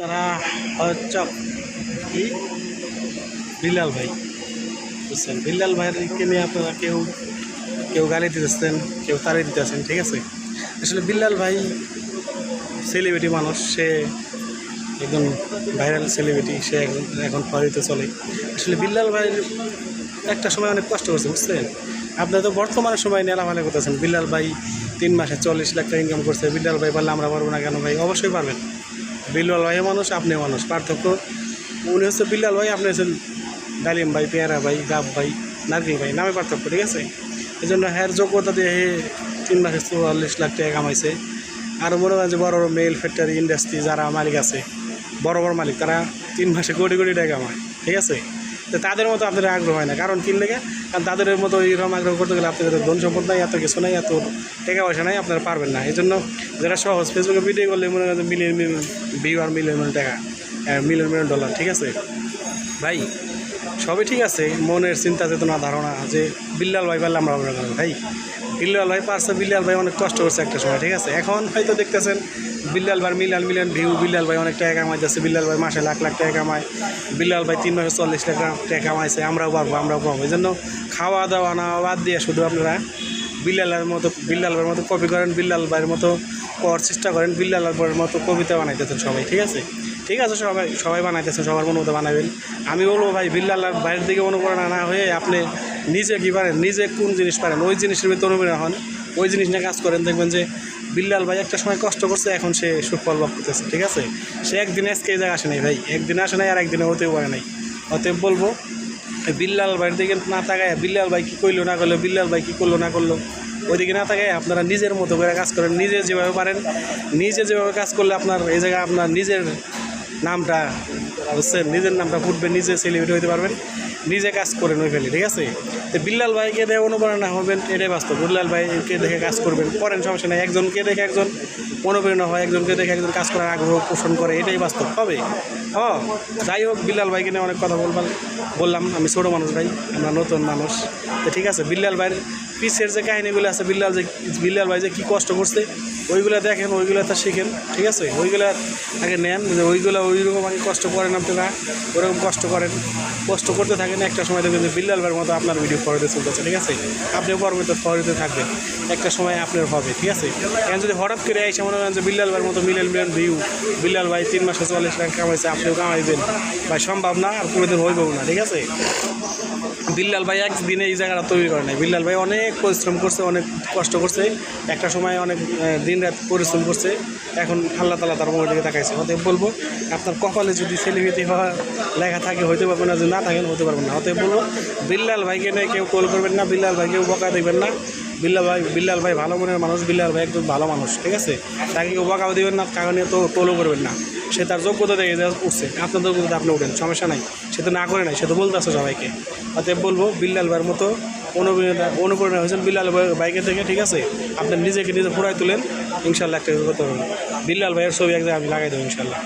তারা কি? বিল্লাল ভাই। বুঝছেন? বিল্লাল ভাইকে নিয়ে আপনারা কেউ কেউ গালি দিতেছেন কেউ তাড়ি দিতেছেন ঠিক আছে? আসলে বিল্লাল ভাই সেলিব্রিটি মানুষ, সে একজন ভাইরাল সেলিব্রিটি সে এখন ফরিতে চলে। আসলে বিল্লাল ভাইয়ের একটা সময় অনেক কষ্ট করছে, বুঝছেন? আপনারা তো বর্তমানে সময় নিয়ে আলামালা করতেছেন। বিল্লাল ভাই তিন মাসে চল্লিশ লাখ টাকা ইনকাম করছে। বিল্লাল ভাই বললে আমরা পারব না কেন ভাই? অবশ্যই পারবেন। বিল্লাল ভাই মানুষ আপনি মানুষ, পার্থক্য। উনি হচ্ছে বিল্লাল ভাই, আপনি হচ্ছেন ডালিম ভাই, পেয়ারা ভাই, গাব ভাই, নারকেল ভাই, নামে পার্থক্য, ঠিক আছে? এই জন্য হ্যার যোগ্যতা দিয়ে হে তিন মাসে চুয়াল্লিশ লাখ টাকা কামাইছে। আর মনে করেন যে বড় বড় মেল ফ্যাক্টরি ইন্ডাস্ট্রি যারা মালিক আছে, বড় বড় মালিক, তারা তিন মাসে কোটি কোটি টাকা কামায়, ঠিক আছে? তো তাদের মতো আপনাদের আগ্রহ হয় না, কারণ কি লেগে? কারণ তাদের মতো এরকম আগ্রহ করতে গেলে আপনাদের ধন সম্পদ নাই, এত কিছু নাই, এত টাকা পয়সা নাই, আপনারা পারবেন না। এই জন্য যারা সহজ ফেসবুকে ভিডিও করলে মনে করেন মিলিয়ন মিলিয়ন ভিউ আর মিলিয়ন মিলিয়ন টাকা মিলিয়ন মিলিয়ন ডলার ঠিক আছে? ভাই সবই ঠিক আছে, মনের চিন্তা চেতনা, ধারণা যে বিল্লাল ভাই পারলে আমরা আমরা করব। ভাই, বিল্লাল ভাই পারছে, বিল্লাল ভাই অনেক কষ্ট করছে একটা সময়, ঠিক আছে? এখন হয়তো দেখতেছেন বিল্লাল ভাই মিলিয়ন মিলান ভিউ বিল্লাল ভাই অনেক টাকা কামাই যাচ্ছে, বিল্লাল ভাই মাসে লাখ লাখ টাকা কামায়, বিল্লাল ভাই তিন মাসে চল্লিশ লাখ টাকা কামাইছে, আমরাও পারব আমরাও পাবো। এই জন্য খাওয়া দাওয়া না, বাদ দিয়ে শুধু আপনারা বিল্লালের মতো, বিল্লাল ভাইয়ের মতো কপি করেন, বিল্লাল ভাইয়ের মতো করার চেষ্টা করেন, বিল্লাল ভাইয়ের মতো কবিতা বানাইতেছেন সবাই, ঠিক আছে? ঠিক আছে, সবাই সবাই বানাইতেছেন সবার মনে মতো বানাবেন। আমি বলব ভাই, বিল্লাল বাইরের দিকে অনুপ্রেরণা না হয়ে আপনি নিজে কী পারেন, নিজে কোন জিনিস পারেন, ওই জিনিসের ভিতরে অনুপ্রেরণা হন, ওই জিনিস নিয়ে কাজ করেন, দেখবেন যে বিল্লাল ভাই একটা সময় কষ্ট করছে, এখন সে সুফল ভোগ করতেছে, ঠিক আছে? সে একদিন আজকে এই জায়গায় আসে নাই ভাই, একদিন আসে নাই আর একদিনে হতেও পারে নাই। অতএব বলব, বিল্লাল ভাইয়ের দিকে না তাকায়, বিল্লাল ভাই কী করল, না করল, বিল্লাল ভাই কী করল, না করল, ওইদিকে না তাকায় আপনারা নিজের মতো করে কাজ করেন, নিজে যেভাবে পারেন, নিজে যেভাবে কাজ করলে আপনার এই জায়গায় আপনার নিজের নামটা বুঝছেন নিজের নামটা ফুটবে, নিজে সেলিব্রিটি হতে পারবেন। নিজে কাজ করেন ওই ফেলে, ঠিক আছে? তো বিল্লাল ভাইকে দেখে অনুপ্রেরণা হবেন, এটাই বাস্তব। বিল্লাল ভাইকে দেখে কাজ করবেন, করেন, সমস্যা নেই। একজনকে দেখে একজন অনুপ্রেরণা হয়, একজনকে দেখে একজন কাজ করার আগ্রহ পোষণ করে, এটাই বাস্তব। হবে? হ্যাঁ যাই হোক, বিল্লাল ভাইকে নিয়ে অনেক কথা বললাম বললাম, আমি ছোটো মানুষ ভাই, আমরা নতুন মানুষ। তো ঠিক আছে, বিল্লাল ভাইয়ের পিসের যে কাহিনিগুলো আছে, বিল্লাল যে বিল্লাল ভাই যে কী কষ্ট করছে, ওইগুলো দেখেন, ওইগুলো তা শিখেন, ঠিক আছে? ওইগুলো আগে নেন, যে ওইগুলো ওইরকম আগে কষ্ট করেন আপনারা, ওরকম কষ্ট করেন। কষ্ট করতে থাকেন একটা সময় দেখবেন যে বিল্লাল ভাইয়ের মতো আপনার ভিডিও ফরিতে চলতেছে, ঠিক আছে? আপনি পরবর্তী ফরিতে থাকবেন, একটা সময় আপনার হবে, ঠিক আছে? এখন যদি হঠাৎ করে এসে মনে করেন যে বিল্লাল ভাইয়ের মতো মিলিয়ন মিলিয়ন ভিউ বিল্লাল ভাই তিন মাসে চল্লিশ লাখ কামাইছে, আপনিও কামাইবেন ভাই সম্ভব না, আর কোনোদিন হইবও না, ঠিক আছে? বিল্লাল ভাই একদিনে এই জায়গাটা তৈরি করে নাই, বিল্লাল ভাই অনেক পরিশ্রম করছে, অনেক কষ্ট করছে। একটা সময় অনেক দিন রাত পরিশ্রম করছে। এখন আল্লাহ তালা তার মোবাইল তাকাইছে অতএব বলব, আপনার কপালে যদি সেলিব্রিটি হওয়া লেখা থাকে, হইতে পারবেন না। যদি না থাকেন হতে পারবেন না। অতএব বলব, বিল্লাল ভাইকে নিয়ে কেউ কল করবেন না, বিল্লাল ভাই কেউ বকা দেবেন না। বিল্লাল ভাই বিল্লাল ভাই ভালো মনের মানুষ, বিল্লাল ভাই একজন ভালো মানুষ, ঠিক আছে? তাকে কেউ বকাও দেবেন না কারণ নিয়ে তো টোলও করবেন না। সে তার যোগ্যতা দেখে উঠছে। আপনার যোগ্যতা আপনি উঠেন, সমস্যা নাই। সে তো না করে নাই, সে তো বলতে আছে সবাইকে। অতএব বলব, বিল্লাল ভাইয়ের মতো অনুপ্রেরণা অনুপ্রেরণা হয়েছেন বিল্লাল ভাইয়ের বাইকে থেকে, ঠিক আছে? আপনার নিজেকে নিজে ফুরাই তুলেন, ইনশাল্লাহ একটা করতে বিল্লাল ভাইয়ের ছবি একদম আমি লাগাই দেবো, ইনশাল্লাহ।